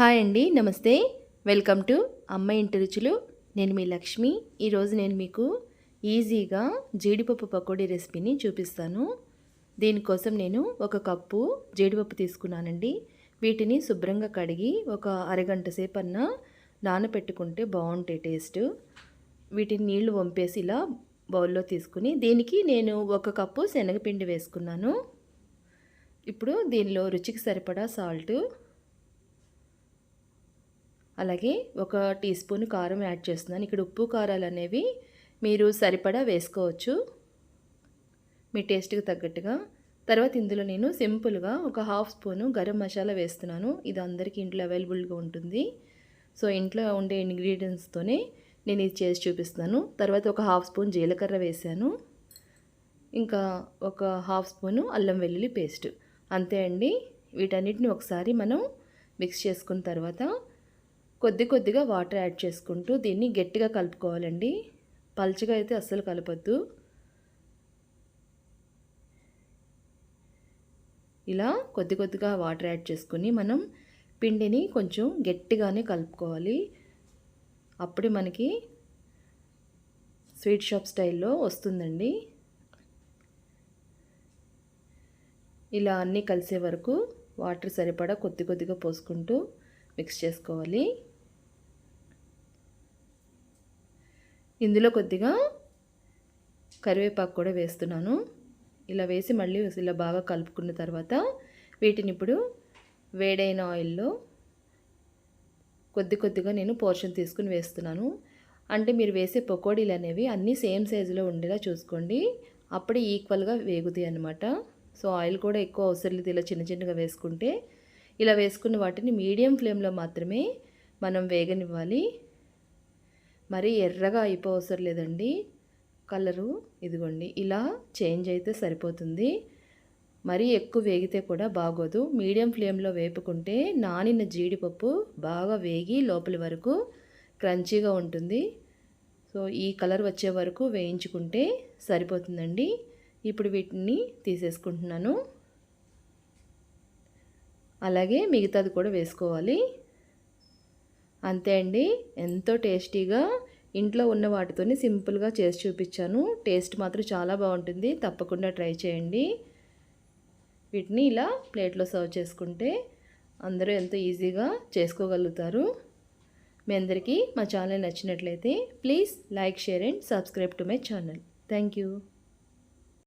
Hi అండి నమస్తే. Welcome to అమ్మ ఇంటి రుచులు. నేను మీ లక్ష్మి. ఈరోజు నేను మీకు ఈజీగా జీడిపప్పు పకోడీ రెసిపీని చూపిస్తాను. దీనికోసం నేను ఒక కప్పు జీడిపప్పు తీసుకున్నానండి. వీటిని శుభ్రంగా కడిగి ఒక అరగంట సేపు అన్న నానపెట్టుకుంటే బాగుంటాయి టేస్ట్. వీటిని నీళ్ళు వంపేసి ఇలా బౌల్లో తీసుకుని దీనికి నేను ఒక కప్పు శనగపిండి వేసుకున్నాను. ఇప్పుడు దీనిలో రుచికి సరిపడా సాల్టు అలాగే ఒక టీ స్పూన్ కారం యాడ్ చేస్తున్నాను. ఇక్కడ ఉప్పు కారాలు అనేవి మీరు సరిపడా వేసుకోవచ్చు. మీ టేస్ట్కి తగ్గట్టుగా. తర్వాత ఇందులో నేను సింపుల్గా ఒక హాఫ్ స్పూను గరం మసాలా వేస్తున్నాను. ఇది అందరికీ ఇంట్లో అవైలబుల్గా ఉంటుంది. సో ఇంట్లో ఉండే ఇంగ్రీడియంట్స్తోనే నేను ఇది చేసి చూపిస్తాను తర్వాత ఒక హాఫ్ స్పూన్ జీలకర్ర వేసాను. ఇంకా ఒక హాఫ్ స్పూను అల్లం వెల్లుల్లి పేస్ట్. అంతే అండి. వీటన్నిటిని ఒకసారి మనం మిక్స్ చేసుకున్న తర్వాత కొద్ది కొద్దిగా వాటర్ యాడ్ చేసుకుంటూ దీన్ని గట్టిగా కలుపుకోవాలండి. పల్చగా అయితే అస్సలు కలపద్దు. ఇలా కొద్ది కొద్దిగా వాటర్ యాడ్ చేసుకుని మనం పిండిని కొంచెం గట్టిగానే కలుపుకోవాలి. అప్పుడే మనకి స్వీట్ షాప్ స్టైల్లో వస్తుందండి. ఇలా అన్నీ కలిసే వరకు వాటర్ సరిపడా కొద్ది కొద్దిగా పోసుకుంటూ మిక్స్ చేసుకోవాలి. ఇందులో కొద్దిగా కరివేపాకు కూడా వేస్తున్నాను. ఇలా వేసి మళ్ళీ ఇలా బాగా కలుపుకున్న తర్వాత వీటిని ఇప్పుడు వేడైన ఆయిల్లో కొద్ది కొద్దిగా నేను పోర్షన్ తీసుకుని వేస్తున్నాను. అంటే మీరు వేసే పకోడీలు అనేవి అన్నీ సేమ్ సైజులో ఉండేలా చూసుకోండి. అప్పుడే ఈక్వల్గా వేగుతాయి అనమాట సో ఆయిల్ కూడా ఎక్కువ అవసరం లేదు ఇలా చిన్న చిన్నగా వేసుకుంటే. ఇలా వేసుకున్న వాటిని మీడియం ఫ్లేమ్లో మాత్రమే మనం వేగనివ్వాలి. మరీ ఎర్రగా అయిపోవసరం లేదండి. కలరు ఇదిగోండి ఇలా చేంజ్ అయితే సరిపోతుంది. మరీ ఎక్కువ వేగితే కూడా బాగోదు. మీడియం ఫ్లేమ్లో వేపుకుంటే నానిన జీడిపప్పు బాగా వేగి లోపలి వరకు క్రంచీగా ఉంటుంది. సో ఈ కలర్ వచ్చే వరకు వేయించుకుంటే సరిపోతుందండి. ఇప్పుడు వీటిని తీసేసుకుంటున్నాను. అలాగే మిగతాది కూడా వేసుకోవాలి. అంతే అండి. ఎంతో టేస్టీగా ఇంట్లో ఉన్న వాటితోనే సింపుల్గా చేసి చూపించాను. టేస్ట్ మాత్రం చాలా బాగుంటుంది. తప్పకుండా ట్రై చేయండి. వీటిని ఇలా ప్లేట్లో సర్వ్ చేసుకుంటే అందరూ ఎంతో ఈజీగా చేసుకోగలుగుతారు. మీ అందరికీ మా ఛానల్ నచ్చినట్లయితే please like share and subscribe to my channel. Thank you.